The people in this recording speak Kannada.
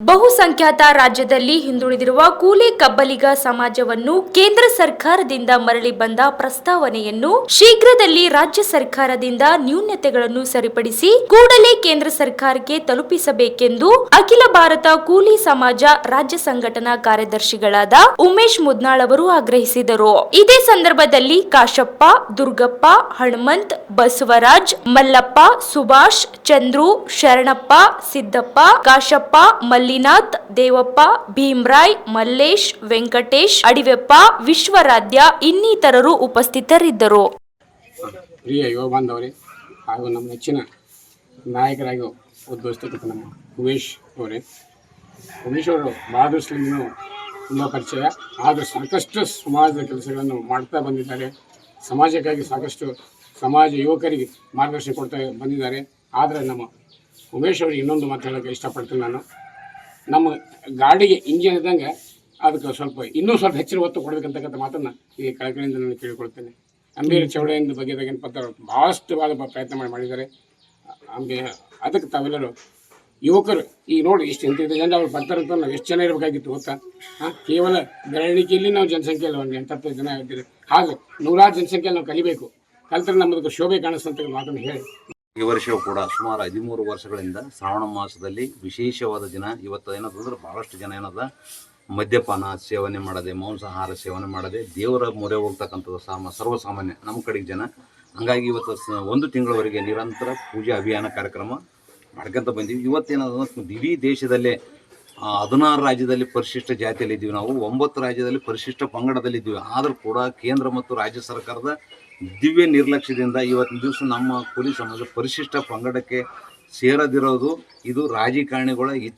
ಬಹುಸಂಖ್ಯಾತ ರಾಜ್ಯದಲ್ಲಿ ಹಿಂದುಳಿದಿರುವ ಕೂಲಿ ಕಬ್ಬಲಿಗ ಸಮಾಜವನ್ನು ಕೇಂದ್ರ ಸರ್ಕಾರದಿಂದ ಮರಳಿ ಬಂದ ಪ್ರಸ್ತಾವನೆಯನ್ನು ಶೀಘ್ರದಲ್ಲಿ ರಾಜ್ಯ ಸರ್ಕಾರದಿಂದ ನ್ಯೂನತೆಗಳನ್ನು ಸರಿಪಡಿಸಿ ಕೂಡಲೇ ಕೇಂದ್ರ ಸರ್ಕಾರಕ್ಕೆ ತಲುಪಿಸಬೇಕೆಂದು ಅಖಿಲ ಭಾರತ ಕೂಲಿ ಸಮಾಜ ರಾಜ್ಯ ಸಂಘಟನಾ ಕಾರ್ಯದರ್ಶಿಗಳಾದ ಉಮೇಶ್ ಮುದ್ನಾಳ್ ಅವರು ಆಗ್ರಹಿಸಿದರು. ಇದೇ ಸಂದರ್ಭದಲ್ಲಿ ಕಾಶಪ್ಪ, ದುರ್ಗಪ್ಪ ಹನುಮಂತ್ ಬಸವರಾಜ್, ಮಲ್ಲಪ್ಪ, ಸುಭಾಷ್, ಚಂದ್ರು, ಶರಣಪ್ಪ, ಸಿದ್ದಪ್ಪ, ಕಾಶಪ್ಪ ಮಲ್ಲಿನಾಥ್, ದೇವಪ್ಪ, ಭೀಮ್ರಾಯ್, ಮಲ್ಲೇಶ್, ವೆಂಕಟೇಶ್, ಅಡಿವೆಪ್ಪ, ವಿಶ್ವರಾಧ್ಯ ಇನ್ನಿತರರು ಉಪಸ್ಥಿತರಿದ್ದರು. ಪ್ರಿಯ ಯುವ ಬಾಂಧವರೇ, ಹಾಗೂ ನಮ್ಮ ನೆಚ್ಚಿನ ನಾಯಕರಾಗಿ ಉದ್ಭವಿಸ್ತಕ್ಕಂಥ ನಮ್ಮ ಉಮೇಶ್ ಅವರೇ. ಉಮೇಶ್ ಅವರು ಬಹದ್ದೂರ್ಸ್ಲಿಂದನೂ ತುಂಬ ಪರಿಚಯ. ಆದರೂ ಸಾಕಷ್ಟು ಸಮಾಜದ ಕೆಲಸಗಳನ್ನು ಮಾಡ್ತಾ ಬಂದಿದ್ದಾರೆ. ಸಮಾಜಕ್ಕಾಗಿ ಸಾಕಷ್ಟು ಸಮಾಜ ಯುವಕರಿಗೆ ಮಾರ್ಗದರ್ಶನ ಕೊಡ್ತಾ ಬಂದಿದ್ದಾರೆ. ಆದರೆ ನಮ್ಮ ಉಮೇಶ್ ಅವರಿಗೆ ಇನ್ನೊಂದು ಮಾತು ಹೇಳೋಕ್ಕೆ ಇಷ್ಟಪಡ್ತೀನಿ ನಾನು. ನಮ್ಮ ಗಾಡಿಗೆ ಇಂಜಿನ್ ಇದ್ದಂಗೆ ಅದಕ್ಕೆ ಸ್ವಲ್ಪ ಇನ್ನೂ ಸ್ವಲ್ಪ ಹೆಚ್ಚಿನ ಒತ್ತು ಕೊಡಬೇಕಂತಕ್ಕಂಥ ಮಾತನ್ನು ಈ ಕಳಕಳಿಯಿಂದ ನಾನು ಕೇಳಿಕೊಳ್ತೇನೆ. ಅಂಬೀರ್ ಚೌಡೆಯಿಂದ ಬಗೆದಗಿನ ಪತ್ರ ಭಾಳಷ್ಟು ವಾದ ಪ್ರಯತ್ನ ಮಾಡಿ ಮಾಡಿದ್ದಾರೆ. ಅಂಬೆ ಅದಕ್ಕೆ ತಾವೆಲ್ಲರೂ ಯುವಕರು ಈಗ ನೋಡಿ ಇಷ್ಟು ಇಂಥ ಜನ ಅವ್ರು ಬರ್ತಾರೆ ಅಂತ ನಾವು ಎಷ್ಟು ಜನ ಇರಬೇಕಾಗಿತ್ತು ಗೊತ್ತಾ? ಹಾಂ, ಕೇವಲ ಬೆರಳಿಕೆಯಲ್ಲಿ ನಾವು ಜನಸಂಖ್ಯೆಯಲ್ಲಿ ಒಂದು ಎಂಟತ್ತು ಜನ ಇದ್ದೀವಿ ಹಾಗೆ ನೂರಾರು ಜನಸಂಖ್ಯೆಯಲ್ಲಿ ನಾವು ಕಲಿಬೇಕು. ಕಲ್ತ್ರೆ ನಮ್ಮದಕ್ಕೆ ಶೋಭೆ ಕಾಣಿಸ್ತಂತ ಮಾತನ್ನು ಹೇಳಿ. ಈ ವರ್ಷವೂ ಕೂಡ ಸುಮಾರು ಹದಿಮೂರು ವರ್ಷಗಳಿಂದ ಶ್ರಾವಣ ಮಾಸದಲ್ಲಿ ವಿಶೇಷವಾದ ದಿನ. ಇವತ್ತು ಏನಂತಂದ್ರೆ ಭಾಳಷ್ಟು ಜನ ಏನದ, ಮದ್ಯಪಾನ ಸೇವನೆ ಮಾಡದೆ, ಮಾಂಸಾಹಾರ ಸೇವನೆ ಮಾಡದೆ, ದೇವರ ಮೊರೆ ಹೋಗ್ತಕ್ಕಂಥದ್ದು ಸಾಮ, ಸರ್ವಸಾಮಾನ್ಯ ನಮ್ಮ ಕಡೆಗೆ ಜನ. ಹಂಗಾಗಿ ಇವತ್ತು ಒಂದು ತಿಂಗಳವರೆಗೆ ನಿರಂತರ ಪೂಜೆ ಅಭಿಯಾನ ಕಾರ್ಯಕ್ರಮ ಮಾಡ್ಕೊಂತ ಬಂದೀವಿ. ಇವತ್ತೇನದ ಇಡೀ ದೇಶದಲ್ಲೇ ಹದಿನಾರು ರಾಜ್ಯದಲ್ಲಿ ಪರಿಶಿಷ್ಟ ಜಾತಿಯಲ್ಲಿ ಇದ್ದೀವಿ ನಾವು. ಒಂಬತ್ತು ರಾಜ್ಯದಲ್ಲಿ ಪರಿಶಿಷ್ಟ ಪಂಗಡದಲ್ಲಿ ಇದ್ದೀವಿ ಆದರೂ ಕೂಡ ಕೇಂದ್ರ ಮತ್ತು ರಾಜ್ಯ ಸರ್ಕಾರದ ದಿವ್ಯ ನಿರ್ಲಕ್ಷ್ಯದಿಂದ ಇವತ್ತಿನ ದಿವಸ ನಮ್ಮ ಕೂಲಿ ಸಮಾಜ ಪರಿಶಿಷ್ಟ ಪಂಗಡಕ್ಕೆ ಸೇರದಿರೋದು ಇದು ರಾಜಕಾರಣಿಗಳ ಹಿತ